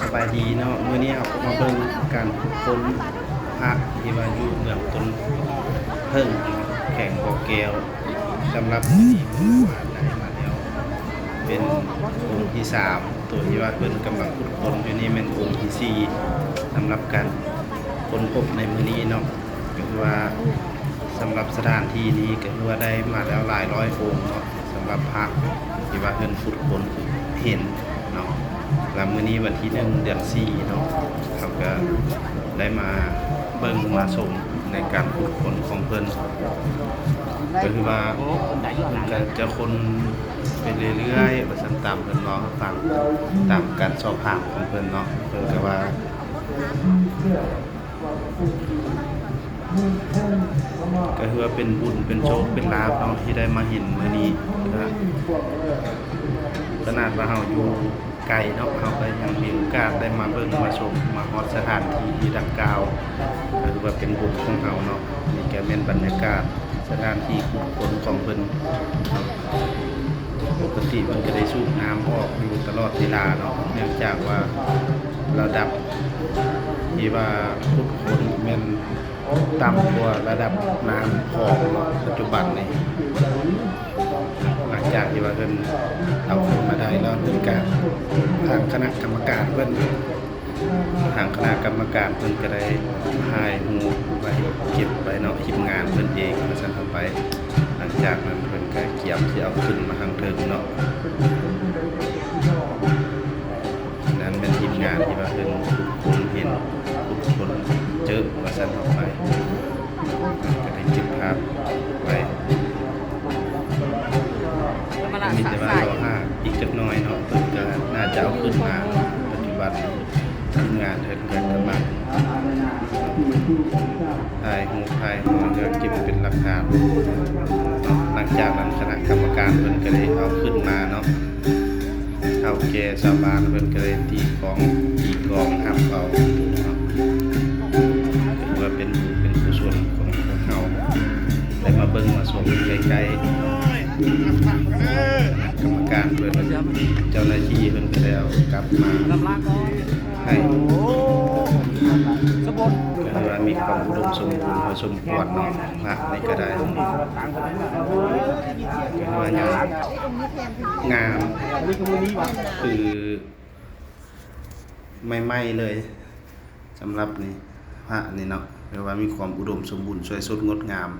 สบายดีเนาะมื้อนี้เราก็มาเบิ่งการค้นพระที่ว่าอยู่เมืองต้นเพิ่งแข่งบ่อแก้วสำหรับมื้อนี้ว่าได้มาแล้ว เป็นองค์ที่สามตัวที่ว่าเพิ่นกำลังขุดค้นอยู่นี่เป็นองค์ที่สี่สำหรับการค้นพบในมื้อนี้เนาะก็คือว่าสำหรับสถานที่นี้ก็คือว่าได้มาแล้วหลายร้อยองค์เนาะสำหรับพระที่ว่าเพิ่นขุดค้นเห็น แล้วมื้อนี้วันที่หนึ่งเดือนสี่เนาะเขาก็ได้มาเบิ่งมาชมในการขุดค้นของเพิ่นก็คือว่าเพิ่นก็จะคนไปเรื่อยๆว่าซั่นตามเพิ่นเว้าให้ฟังตามการสอบถามของเพิ่นเนาะเพิ่นก็ว่าก็คือว่าเป็นบุญเป็นโชคเป็นลาภเนาะที่ได้มาเห็นมื้อนี้ขนาดว่าเฮาอยู่ ไกลเนาะเฮาก็ยังมีโอกาสได้มาเบิ่งมาชมมาฮอดสถานที่ที่ดังกล่าวก็คือว่าเป็นบุญของเฮาเนาะนี่ก็เป็นบรรยากาศสถานที่ขุดค้นของเพิ่นปกติมันก็ได้สูบน้ำออกอยู่ตลอดเวลาเนาะเนื่องจากว่าระดับที่ว่าขุดค้นแม่นต่ำกว่าระดับน้ำของปัจจุบันนี่หลังจากที่ว่าเพิ่นเอา ขึ้นมาได้แล้วมีการทางคณะกรรมการเพิ่นทางคณะกรรมการเพิ่นก็ได้หายหูไว้เก็บไว้เนาะทีมงานเพิ่นเองมาสั่นเข้าไป หลังจากนั้นเพิ่นก็เกี่ยมที่เอาขึ้นมาทางเทิงเนาะนั้นเป็นทีมงานที่ว่าเป็นทุกคนเห็นทุกคนเจอมาสั่นออกไปก็ได้เก็บภาพไว้มีแต่ว่าร อีกจักน้อยเนาะเพิ่นก็น่าจะเอาขึ้นมาปัจจุบันทีมงานเพิ่นก็กำลังถ่ายหูถ่ายหัวก็เก็บเป็นหลักฐานหลังจากนั้นคณะกรรมการเพิ่นก็ได้เอาขึ้นมาเนาะเท่าแก่ชาวบ้านเพิ่นก็เลยตีของตีกองหับเอาเนาะถือว่าเป็นเป็นกุศลของพวกเราได้มาเบิ่งมาชมใกล้ๆ การเพิ่นเจ้าหน้าที่เพิ่นก็ได้เอากลับมาให้ก็คือว่ามีความอุดมสมบูรณ์พอสมควรเนาะพระในก็ได้ก็คือว่างงามคือไม่ไหม้เลยสำหรับนี่พระนี่เนาะแปลว่ามีความอุดมสมบูรณ์สวยสดงดงาม